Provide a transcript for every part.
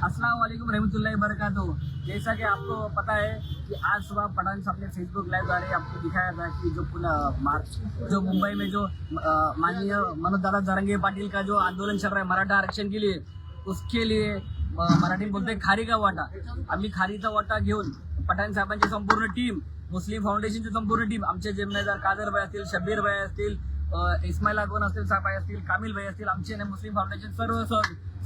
अस्सलाम वालेकुम रहमतुल्लाहि जैसा कि आपको पता है कि आज सुबह पठान साहब ने फेसबुक लाइव द्वारे आपको दिखाया था कि जो मार्च जो मुंबई में जो माननीय मनोज दादा जरंगे पाटिल का जो आंदोलन चल रहा है मराठा आरक्षण के लिए, उसके लिए मराठीत बोलतोय खारी का वाटा. आम्ही खारीचा वाटा घेऊन पठाण साहेबांची संपूर्ण टीम मुस्लिम फाउंडेशनची संपूर्ण टीम आमचे जिम्मेदार कादर भाई असतील शबीर भाई असतील इस्माईल अकबर असतील साहेब असतील कामिल भाई असतील आमचे नाही मुस्लिम फाउंडेशन सर्व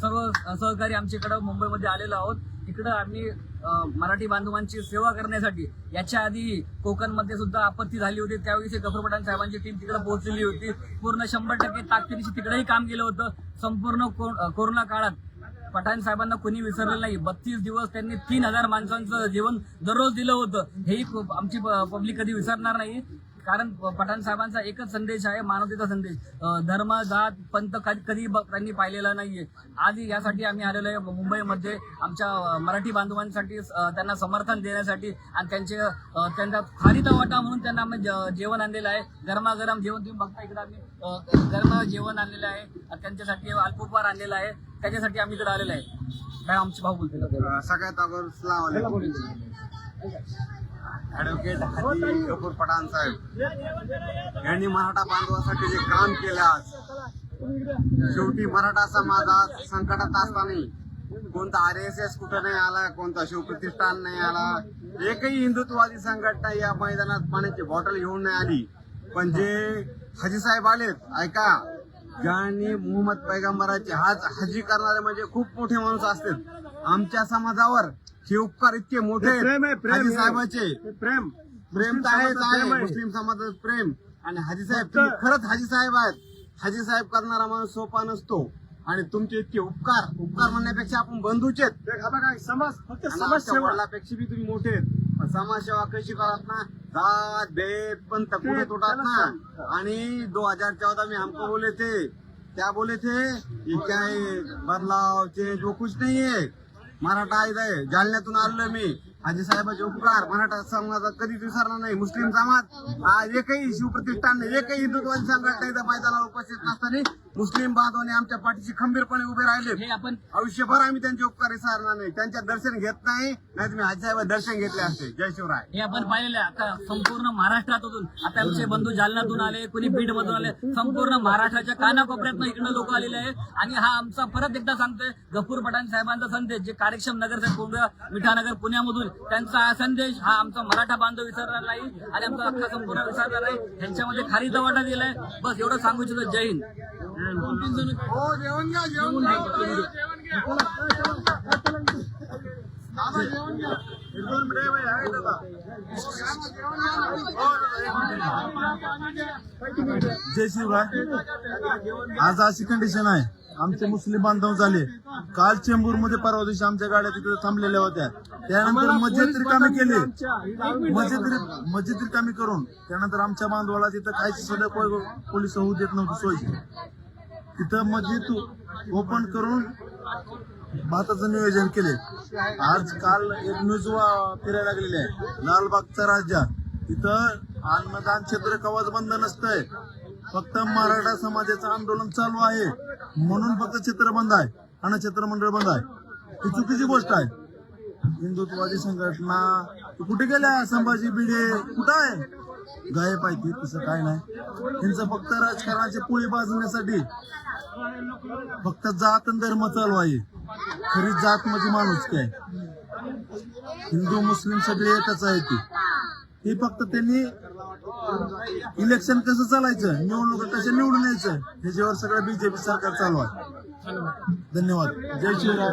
सर्व सहकारी आमच्याकडे मुंबईमध्ये आलेलो आहोत. इकडं आम्ही मराठी बांधवांची सेवा करण्यासाठी याच्या आधी कोकणमध्ये सुद्धा आपत्ती झाली होती. त्यावेळी गफर साहेबांची टीम तिकडे पोहोचलेली होती. पूर्ण शंभर टक्के ताकदीशी तिकडेही काम केलं होतं. संपूर्ण कोरोना काळात पठाण साहेबांना कोणी विसरलं नाही. बत्तीस दिवस त्यांनी तीन हजार माणसांचं जेवण दररोज दिलं होतं. हेही आमची पब्लिक कधी विसरणार नाही. कारण पठाण साहेबांचा एकच संदेश आहे मानवतेचा संदेश. धर्म जात पंथ कधी त्यांनी पाहिलेला नाहीये. आज यासाठी आम्ही आलेलो आहे. मुंबईमध्ये आमच्या मराठी बांधवांसाठी त्यांना समर्थन देण्यासाठी आणि त्यांचे त्यांचा खारीचा वाटा म्हणून त्यांना आम्ही जेवण आणलेलं आहे. गरमागरम जेवण तुम्ही बघता इकडे आम्ही. अं, गरम जेवण आणलेलं आहे. त्यांच्यासाठी अल्पोपहार आणलेला आहे. त्याच्यासाठी आम्ही इकडे आलेलो आहे. काय आमचे भाऊ बोलतील. अ, सगळ्यात अगोदर ऍडव्होकेट गफूर पठाण साहेब. यांनी मराठा बांधवासाठी जे काम केलं आज शेवटी मराठा समाजात संकटात असताना कोणता आर एस एस कुठं नाही आला कोणता शिवप्रतिष्ठान नाही आला एकही हिंदुत्ववादी संघटना या मैदानात पाण्याची बॉटल घेऊन नाही आली. पण जे हाजी साहेब आलेत ऐका ज्यांनी मोहम्मद पैगंबराचे हाज हजी करणारे म्हणजे खूप मोठे माणूस असतात आमच्या समाजावर हे उपकार इतके मोठे आहेत. हाजी. साहेबाचे. प्रेम. प्रेम तर आहेच आहे. मुस्लिम समाजाचं प्रेम. आणि हाजी साहेब तुम्ही खरंच हाजी साहेब आहेत. हाजी साहेब करणारा माणूस सोपा नसतो. आणि तुमचे इतके उपकार उपकार म्हणण्यापेक्षा आपण बंधूच आहेत. समाज फक्त समाज वडिलापेक्षा बी तुम्ही मोठे आहेत. समाजसेवा कशी करत ना? जात भेद पंत कुठे तोटात ना. आणि दो हजार चौदह में हमको बोले थे. क्या बोले थे क्या है बदलाव चेंज वो कुछ नहीं है मराठा इथं जालन्यातून आलोय मी. हाजी साहेबाचे उपकार मराठा समाजात कधीच विसरणार नाही मुस्लिम समाज. आज एकही शिवप्रतिष्ठान नाही एकही हिंदुत्वादी संघटना इथं मैदानावर उपस्थित नसताना मुस्लिम बांधवांनी आमच्या पाठीशी खंबीरपणे उभे राहिले. हे आपण आयुष्यभर आम्ही त्यांचे उपकार विसरणार नाही. त्यांच्या दर्शन घेत नाही नाही तुम्ही हाजी साहेब दर्शन घेतले असते. जय शिवराय. हे आपण पाहिलेलं आहे. आता संपूर्ण महाराष्ट्रातून आता आमचे बंधू जालन्यातून आले कोणी बीड मधून आले. संपूर्ण महाराष्ट्राच्या कानाकोपऱ्यातनं इकडे लोक आलेले आहेत. आणि हा आमचा परत एकदा सांगतोय. गफूर पठाण साहेबांचा संदेश जे कार्यक्षम नगरसेवक कोंबड्या मिठानगर पुण्यामधून त्यांचा हा संदेश हा आमचा मराठा बांधव विसरणार नाही आणि आमचा अख्खा संपूर्ण विसरणार नाही. त्यांच्यामध्ये खारीचा वाटा दिलाय. बस एवढं सांगू इच्छितो. जय हिंद. हो. हो, जय शिवराय आज अशी कंडिशन आहे. आमचे मुस्लिम बांधव झाले. काल चेंबूरमध्ये परवा दिवशी आमच्या गाड्या तिथे थांबलेल्या होत्या. त्यानंतर मस्जिद रिकामी केली. रि- मस्जिद रिकामी करून त्यानंतर आमच्या बांधवाला तिथं खायची सुद्धा पोय- पोलीस होऊ देत नव्हती सोयची तिथं मस्जिद ओपन करून भाताचं नियोजन केले. आज काल एक न्यूज वा- फिरायला लागलेली आहे. लालबागचा राजा. तिथं अन्नदान क्षेत्र कवच बंद नसतंय. फक्त मराठा समाजाचं आंदोलन चालू आहे. म्हणून फक्त चित्र बंद आहे आणि चित्रमंडळ बंद आहे. ही चुकीची गोष्ट आहे. हिंदुत्ववादी संघटना कुठे गेल्या? संभाजी भिडे कुठं आहे? गायब आहे ती तसं काय नाही. त्यांचं फक्त राजकारणाची पोळी बाजवण्यासाठी फक्त जात आणि धर्म चालू आहे. खरी जात म्हणजे माणूस काय? हिंदू मुस्लिम सगळे एकच आहे ती. ही फक्त त्यांनी इलेक्शन कसं चालायचं? निवडणूक कशा निवडून यायचं? ह्याच्यावर सगळं बीजेपी सरकार चालू आहे. धन्यवाद. जय शिवराय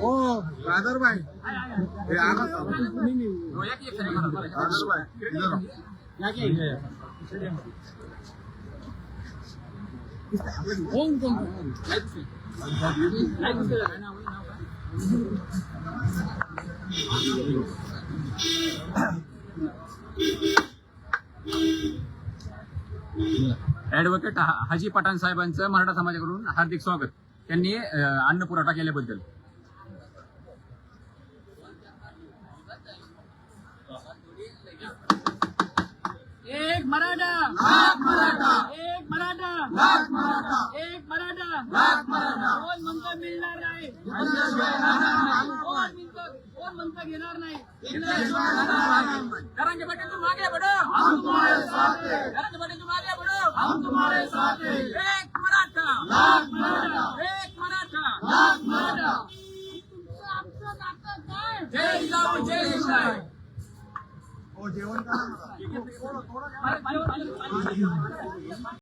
हो कादर भाई हे आणा कादर भाई इधर आओ. Advocate Haji Pathan साहेबांचं मराठा समाजाकडून हार्दिक स्वागत. त्यांनी अन्न पुरवठा केल्याबद्दल. एक मराठा. लाख मराठा. एक मराठा. लाख मराठा. एक मराठा. लाख मराठा. कोण म्हणतं मिळणार नाही? कोण म्हणतं कोण म्हणतं घेणार नाही? करंगे पाटील तुम्हारे साथ हैं करंगे पाटील हम तुम्हारे साथ हैं एक मराठा लाख मराठा एक मराठा लाख मराठा जय जिजाऊ जय शिवराय हो जेवण करा मला.